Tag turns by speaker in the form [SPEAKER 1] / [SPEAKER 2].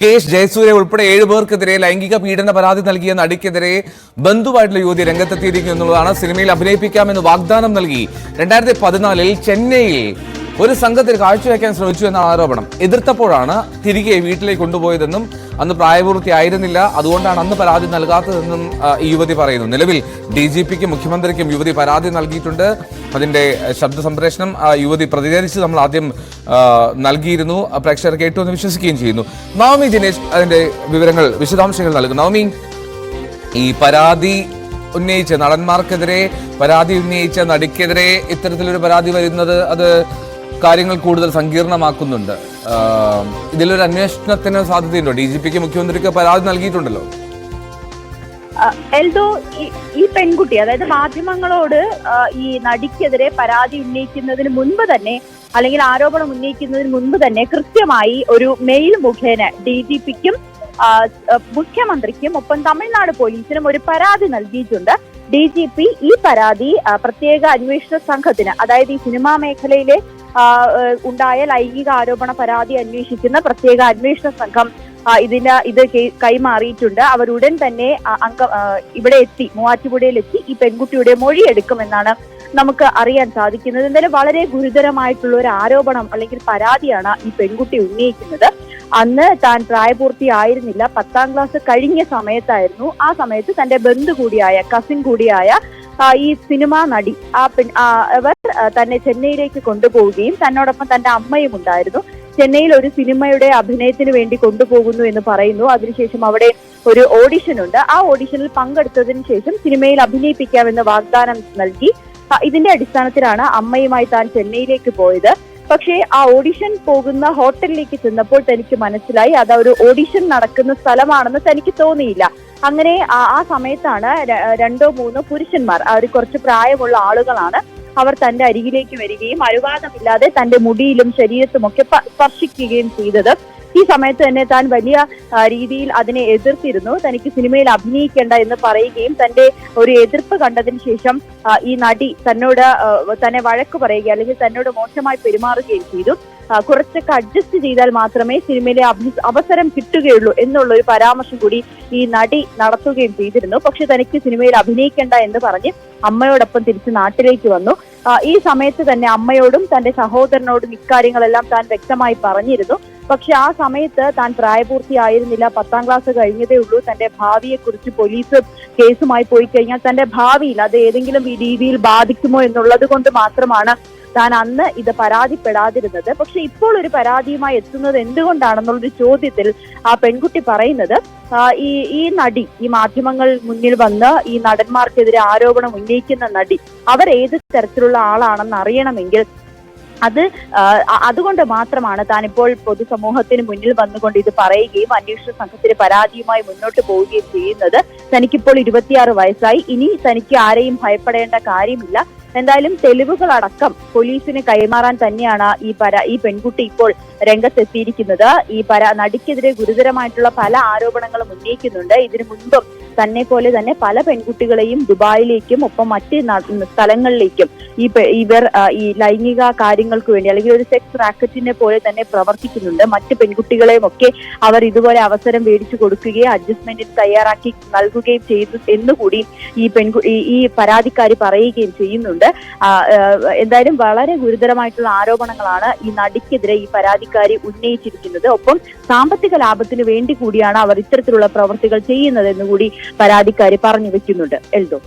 [SPEAKER 1] K S Jayasurya ഉൾപ്പെടെ ഏഴ് പേർക്കെതിരെ ലൈംഗിക പീഡന പരാതി നൽകിയ നടിക്കെതിരെ ബന്ധുവായിട്ടുള്ള യുവതി രംഗത്തെത്തിയിരിക്കുന്നു എന്നുള്ളതാണ് സിനിമയിൽ അഭിനയിപ്പിക്കാമെന്ന് വാഗ്ദാനം നൽകി. രണ്ടായിരത്തി പതിനാലിൽ ചെന്നൈയിൽ ഒരു സംഘത്തിൽ കാഴ്ചവെക്കാൻ ശ്രമിച്ചു എന്ന ആരോപണം എതിർത്തപ്പോഴാണ് തിരികെ വീട്ടിലേക്ക് കൊണ്ടുപോയതെന്നും അന്ന് പ്രായപൂർത്തിയായിരുന്നില്ല. അതുകൊണ്ടാണ് അന്ന് പരാതി നൽകാത്തതെന്നും ഈ യുവതി പറയുന്നു. നിലവിൽ ഡി ജി പിക്കും മുഖ്യമന്ത്രിക്കും യുവതി പരാതി നൽകിയിട്ടുണ്ട്. അതിന്റെ ശബ്ദ സംപ്രേഷണം യുവതി പ്രതികരിച്ച് നമ്മൾ ആദ്യം നൽകിയിരുന്നു. പ്രേക്ഷകർ കേട്ടു എന്ന് വിശ്വസിക്കുകയും ചെയ്യുന്നു. നവമി ദിനേശ് അതിന്റെ വിവരങ്ങൾ വിശദാംശങ്ങൾ നൽകും. നവമി ഈ പരാതി ഉന്നയിച്ച നടന്മാർക്കെതിരെ പരാതി ഉന്നയിച്ച നടിക്കെതിരെ ഇത്തരത്തിലൊരു പരാതി വരുന്നത് അത് കാര്യങ്ങൾ കൂടുതൽ സങ്കീർണമാക്കുന്നുണ്ട്. ഇതിലൊരു അന്വേഷണത്തിന് സാധ്യതയുണ്ടോ? ഡി ജി പിക്ക് മുഖ്യമന്ത്രിക്ക് പരാതി നൽകിയിട്ടുണ്ടല്ലോ.
[SPEAKER 2] എൽദോ ഈ പെൺകുട്ടി അതായത് മാധ്യമങ്ങളോട് ഈ നടിക്കെതിരെ പരാതി ഉന്നയിക്കുന്നതിന് മുൻപ് തന്നെ അല്ലെങ്കിൽ ആരോപണം ഉന്നയിക്കുന്നതിന് മുൻപ് തന്നെ കൃത്യമായി ഒരു മെയിൽ മുഖേന ഡി ജി പിക്കും മുഖ്യമന്ത്രിക്കും ഒപ്പം തമിഴ്നാട് പോലീസിനും ഒരു പരാതി നൽകിയിട്ടുണ്ട്. ഡി ജി പി ഈ പരാതി പ്രത്യേക അന്വേഷണ സംഘത്തിന് അതായത് ഈ സിനിമാ മേഖലയിലെ ഉണ്ടായ ലൈംഗിക ആരോപണ പരാതി അന്വേഷിക്കുന്ന പ്രത്യേക അന്വേഷണ സംഘം ഇതിന് ഇത് കൈമാറിയിട്ടുണ്ട്. അവർ ഉടൻ തന്നെ അംഗ ഇവിടെ എത്തി മൂവാറ്റുപുഴയിൽ എത്തി ഈ പെൺകുട്ടിയുടെ മൊഴി എടുക്കുമെന്നാണ് നമുക്ക് അറിയാൻ സാധിക്കുന്നത്. എന്തായാലും വളരെ ഗുരുതരമായിട്ടുള്ള ഒരു ആരോപണം അല്ലെങ്കിൽ പരാതിയാണ് ഈ പെൺകുട്ടി ഉന്നയിക്കുന്നത്. അന്ന് താൻ പ്രായപൂർത്തിയായിരുന്നില്ല. പത്താം ക്ലാസ് കഴിഞ്ഞ സമയത്തായിരുന്നു. ആ സമയത്ത് തന്റെ ബന്ധു കൂടിയായ കസിൻ കൂടിയായ ഈ സിനിമാ നടി ആ പെൺ അവർ തന്നെ ചെന്നൈയിലേക്ക് കൊണ്ടുപോവുകയും തന്നോടൊപ്പം തന്റെ അമ്മയും ഉണ്ടായിരുന്നു. ചെന്നൈയിൽ ഒരു സിനിമയുടെ അഭിനയത്തിന് വേണ്ടി കൊണ്ടുപോകുന്നു എന്ന് പറയുന്നു. അതിനുശേഷം അവിടെ ഒരു ഓഡിഷൻ ഉണ്ട്. ആ ഓഡിഷനിൽ പങ്കെടുത്തതിന് ശേഷം സിനിമയിൽ അഭിനയിപ്പിക്കാമെന്ന് വാഗ്ദാനം നൽകി. ഇതിന്റെ അടിസ്ഥാനത്തിലാണ് അമ്മയുമായി താൻ ചെന്നൈയിലേക്ക് പോയത്. പക്ഷേ ആ ഓഡിഷൻ പോകുന്ന ഹോട്ടലിലേക്ക് ചെന്നപ്പോൾ തനിക്ക് മനസ്സിലായി അത് ഒരു ഓഡിഷൻ നടക്കുന്ന സ്ഥലമാണെന്ന് തനിക്ക് തോന്നിയില്ല. അങ്ങനെ ആ സമയത്താണ് രണ്ടോ മൂന്നോ പുരുഷന്മാർ ആ ഒരു കുറച്ച് പ്രായമുള്ള ആളുകളാണ് അവർ തന്റെ അരികിലേക്ക് വരികയും അനുവാദമില്ലാതെ തന്റെ മുടിയിലും ശരീരത്തുമൊക്കെ സ്പർശിക്കുകയും ചെയ്തത്. ഈ സമയത്ത് തന്നെ താൻ വലിയ രീതിയിൽ അതിനെ എതിർത്തിരുന്നു. തനിക്ക് സിനിമയിൽ അഭിനയിക്കേണ്ട എന്ന് പറയുകയും തന്റെ ഒരു എതിർപ്പ് കണ്ടതിന് ശേഷം ഈ നടി തന്നോട് തന്നെ വഴക്ക് പറയുകയും അല്ലെങ്കിൽ തന്നോട് മോശമായി പെരുമാറുകയും ചെയ്തു. കുറച്ചൊക്കെ അഡ്ജസ്റ്റ് ചെയ്താൽ മാത്രമേ സിനിമയിലെ അവസരം കിട്ടുകയുള്ളൂ എന്നുള്ള ഒരു പരാമർശം കൂടി ഈ നടി നടത്തുകയും ചെയ്തിരുന്നു. പക്ഷെ തനിക്ക് സിനിമയിൽ അഭിനയിക്കേണ്ട എന്ന് പറഞ്ഞ് അമ്മയോടൊപ്പം തിരിച്ച് നാട്ടിലേക്ക് വന്നു. ഈ സമയത്ത് തന്നെ അമ്മയോടും തന്റെ സഹോദരനോടും ഇക്കാര്യങ്ങളെല്ലാം താൻ വ്യക്തമായി പറഞ്ഞിരുന്നു. പക്ഷെ ആ സമയത്ത് താൻ പ്രായപൂർത്തിയായിരുന്നില്ല. പത്താം ക്ലാസ് കഴിഞ്ഞതേ ഉള്ളൂ. തന്റെ ഭാവിയെ കുറിച്ച് പോലീസ് കേസുമായി പോയി കഴിഞ്ഞാൽ തന്റെ ഭാവിയിൽ അത് ഏതെങ്കിലും രീതിയിൽ ബാധിക്കുമോ എന്നുള്ളത് കൊണ്ട് മാത്രമാണ് താൻ അന്ന് ഇത് പരാതിപ്പെടാതിരുന്നത്. പക്ഷെ ഇപ്പോൾ ഒരു പരാതിയുമായി എത്തുന്നത് എന്തുകൊണ്ടാണെന്നുള്ളൊരു ചോദ്യത്തിൽ ആ പെൺകുട്ടി പറയുന്നത് ഈ ഈ നടി ഈ മാധ്യമങ്ങൾ മുന്നിൽ വന്ന് ഈ നടന്മാർക്കെതിരെ ആരോപണം ഉന്നയിക്കുന്ന നടി അവർ ഏത് തരത്തിലുള്ള ആളാണെന്ന് അറിയണമെങ്കിൽ അത് അതുകൊണ്ട് മാത്രമാണ് താനിപ്പോൾ പൊതുസമൂഹത്തിന് മുന്നിൽ വന്നുകൊണ്ട് ഇത് പറയുകയും അന്വേഷണ സംഘത്തിന് പരാതിയുമായി മുന്നോട്ട് പോവുകയും ചെയ്യുന്നത്. തനിക്കിപ്പോൾ ഇരുപത്തിയാറ് വയസ്സായി. ഇനി തനിക്ക് ആരെയും ഭയപ്പെടേണ്ട കാര്യമില്ല. എന്തായാലും തെളിവുകളടക്കം പോലീസിന് കൈമാറാൻ തന്നെയാണ് ഈ പര ഈ പെൺകുട്ടി ഇപ്പോൾ രംഗത്തെത്തിയിരിക്കുന്നത്. ഈ പര നടിക്കെതിരെ ഗുരുതരമായിട്ടുള്ള പല ആരോപണങ്ങളും ഉന്നയിക്കുന്നുണ്ട്. ഇതിനു മുൻപും തന്നെ പോലെ തന്നെ പല പെൺകുട്ടികളെയും ദുബായിലേക്കും ഒപ്പം മറ്റ് സ്ഥലങ്ങളിലേക്കും ഈ ഇവർ ഈ ലൈംഗിക കാര്യങ്ങൾക്ക് വേണ്ടി അല്ലെങ്കിൽ ഒരു സെക്സ് റാക്കറ്റിനെ പോലെ തന്നെ പ്രവർത്തിക്കുന്നുണ്ട്. മറ്റ് പെൺകുട്ടികളെയും ഒക്കെ അവർ ഇതുപോലെ അവസരം മേടിച്ചു കൊടുക്കുകയും അഡ്ജസ്റ്റ്മെന്റിന് തയ്യാറാക്കി നൽകുകയും ചെയ്തു എന്നുകൂടി ഈ പെൺകു ഈ- പരാതിക്കാരി പറയുകയും ചെയ്യുന്നുണ്ട്. ആ, എന്തായാലും വളരെ ഗുരുതരമായിട്ടുള്ള ആരോപണങ്ങളാണ് ഈ നടിക്കെതിരെ ഈ പരാതിക്കാരി ഉന്നയിച്ചിരിക്കുന്നത്. ഒപ്പം സാമ്പത്തിക ലാഭത്തിന് വേണ്ടി കൂടിയാണ് അവർ ഇത്തരത്തിലുള്ള പ്രവൃത്തികൾ ചെയ്യുന്നത് എന്നുകൂടി പരാതിക്കാരി പറഞ്ഞു വെക്കുന്നുണ്ട്. എൽദോ.